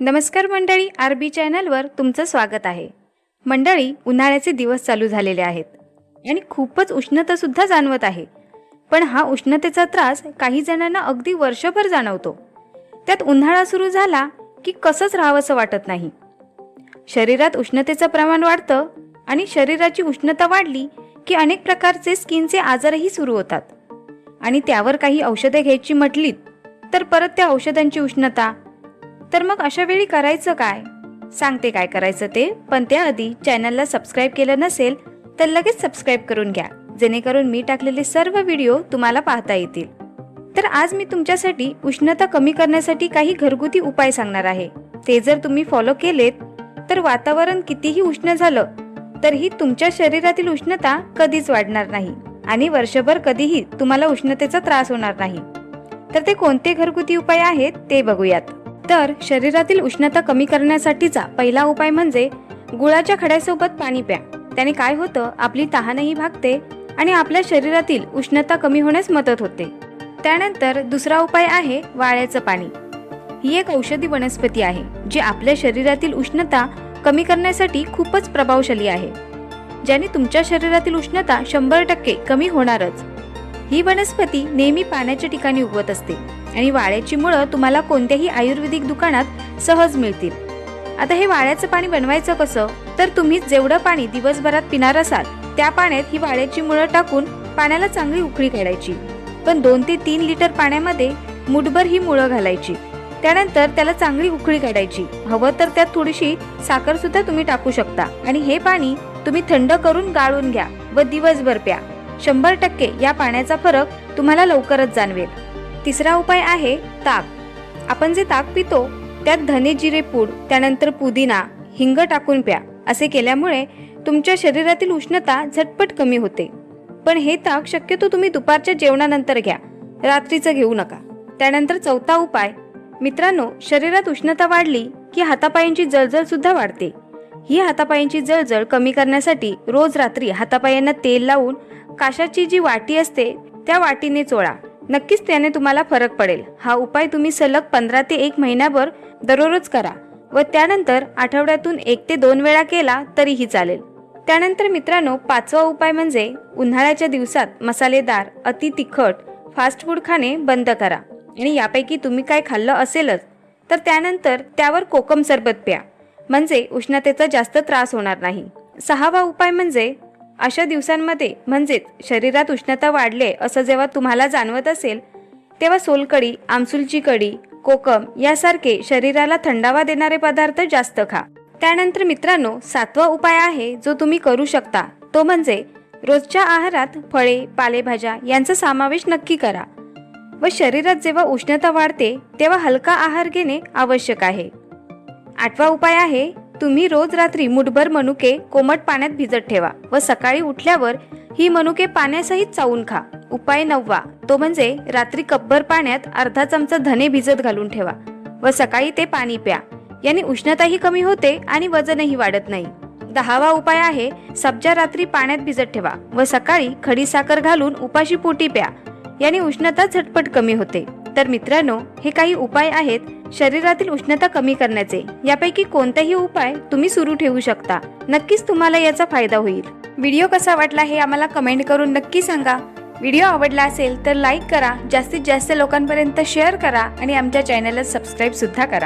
नमस्कार मंडळी R B चॅनलवर तुमचं स्वागत आहे. मंडळी उन्हाळ्याचे दिवस चालू झालेले आहेत आणि खूपच उष्णतासुद्धा जाणवत आहे. पण हा उष्णतेचा त्रास काही जणांना अगदी वर्षभर जाणवतो. त्यात उन्हाळा सुरू झाला की कसंच राहावंसं वाटत नाही. शरीरात उष्णतेचं प्रमाण वाढतं आणि शरीराची उष्णता वाढली की अनेक प्रकारचे स्किनचे आजारही सुरू होतात. आणि त्यावर काही औषधे घ्यायची म्हटलीत तर परत त्या औषधांची उष्णता तर मग अशा वेळी करायचं काय? सांगते काय करायचं ते पण त्याआधी चॅनलला सबस्क्राईब केलं नसेल तर लगेच सबस्क्राईब करून घ्या जेणेकरून मी टाकलेले सर्व व्हिडिओ तुम्हाला पाहता येतील. तर आज मी तुमच्यासाठी उष्णता कमी करण्यासाठी काही घरगुती उपाय सांगणार आहे. ते जर तुम्ही फॉलो केलेत तर वातावरण कितीही उष्ण झालं तरीही तुमच्या शरीरातील उष्णता कधीच वाढणार नाही आणि वर्षभर कधीही तुम्हाला उष्णतेचा त्रास होणार नाही. तर ते कोणते घरगुती उपाय आहेत ते बघूयात. तर शरीरातील उष्णता कमी करण्यासाठीचा पहिला उपाय म्हणजे गुळाच्या खड्यासोबत पाणी प्या. त्याने काय होतं? आपली तहानही भागते आणि आपल्या शरीरातील उष्णता कमी होण्यास मदत होते. त्यानंतर दुसरा उपाय आहे वाळ्याचं पाणी. ही एक औषधी वनस्पती आहे जी आपल्या शरीरातील उष्णता कमी करण्यासाठी खूपच प्रभावशाली आहे. ज्याने तुमच्या शरीरातील उष्णता शंभर टक्के कमी होणारच. ही वनस्पती नेहमी पाण्याच्या ठिकाणी उगवत असते. आणि वाळ्याची मुळं तुम्हाला कोणत्याही आयुर्वेदिक दुकानात सहज मिळतील. आता हे वाळ्याचं पाणी बनवायचं कसं? तर तुम्ही जेवढं पाणी दिवसभरात पिणार असाल त्या पाण्यात ही वाळ्याची मुळं टाकून पाण्याला चांगली उकळी काढायची. पण दोन ते तीन लिटर पाण्यामध्ये मुठभर ही मुळं घालायची. त्यानंतर त्याला चांगली उकळी काढायची. हवं तर त्यात थोडीशी साखर सुद्धा तुम्ही टाकू शकता. आणि हे पाणी तुम्ही थंड करून गाळून घ्या व दिवसभर प्या. शंभर टक्के या पाण्याचा फरक तुम्हाला लवकरच जाणवेल. तिसरा उपाय आहे ताक. आपण जे ताक पितो त्यात धने जिरे पूड त्यानंतर पुदिना हिंग टाकून प्या असे केल्यामुळे तुमच्या शरीरातील उष्णता झटपट कमी होते. पण हे ताक शक्यतो तुम्ही दुपारच्या जेवणानंतर घ्या रात्रीचं घेऊ नका. त्यानंतर चौथा उपाय मित्रांनो शरीरात उष्णता वाढली की हातापायांची जळजळ सुद्धा वाढते. ही हातापायांची जळजळ कमी करण्यासाठी रोज रात्री हातापायांना तेल लावून काशाची जी वाटी असते त्या वाटीने चोळा. नक्कीच त्याने तुम्हाला फरक पडेल. हा उपाय तुम्ही सलग पंधरा ते एक महिन्याभर दररोज करा व त्यानंतर आठवड्यातून एक ते दोन वेळा केला तरीही चालेल. त्यानंतर मित्रांनो पाचवा उपाय म्हणजे उन्हाळ्याच्या दिवसात मसालेदार अति तिखट फास्ट फूड खाणे बंद करा. आणि यापैकी तुम्ही काय खाल्लं असेलच तर त्यानंतर त्यावर कोकम सरबत प्या. म्हणजे उष्णतेचा जास्त त्रास होणार नाही. सहावा उपाय म्हणजे अशा दिवसांमध्ये म्हणजेच शरीरात उष्णता वाढले असं जेव्हा तुम्हाला जाणवत असेल तेव्हा सोलकडी आमसूलची कडी कोकम यासारखे शरीराला थंडावा देणारे पदार्थ जास्त खा. त्यानंतर मित्रांनो सातवा उपाय आहे जो तुम्ही करू शकता. तो म्हणजे रोजच्या आहारात फळे पालेभाज्या यांचा समावेश नक्की करा व शरीरात जेव्हा उष्णता वाढते तेव्हा हलका आहार घेणे आवश्यक आहे. आठवा उपाय आहे तुम्ही रोज रात्री मुठभर मनुके कोमट पाण्यात भिजत ठेवा व सकाळी उठल्यावर ही मनुके पाण्यासहित चावून खा. उपाय नववा तो म्हणजे रात्री कपभर पाण्यात अर्धा चमचा धने भिजत घालून ठेवा व सकाळी ते पाणी प्या. याने उष्णताही कमी होते आणि वजनही वाढत नाही. दहावा उपाय आहे सब्जा रात्री पाण्यात भिजत ठेवा व सकाळी खडी साखर घालून उपाशी पोटी प्या. याने उष्णता झटपट कमी होते. तर मित्रांनो हे काही उपाय आहेत शरीरातील उष्णता कमी करण्याचे. यापैकी कोणताही उपाय तुम्ही सुरू ठेवू शकता. नक्कीच तुम्हाला याचा फायदा होईल. व्हिडिओ कसा वाटला हे आम्हाला कमेंट करून नक्की सांगा. व्हिडिओ आवडला असेल तर लाईक करा जास्तीत जास्त लोकांपर्यंत शेअर करा आणि आमच्या चॅनलला सबस्क्राईब सुद्धा करा.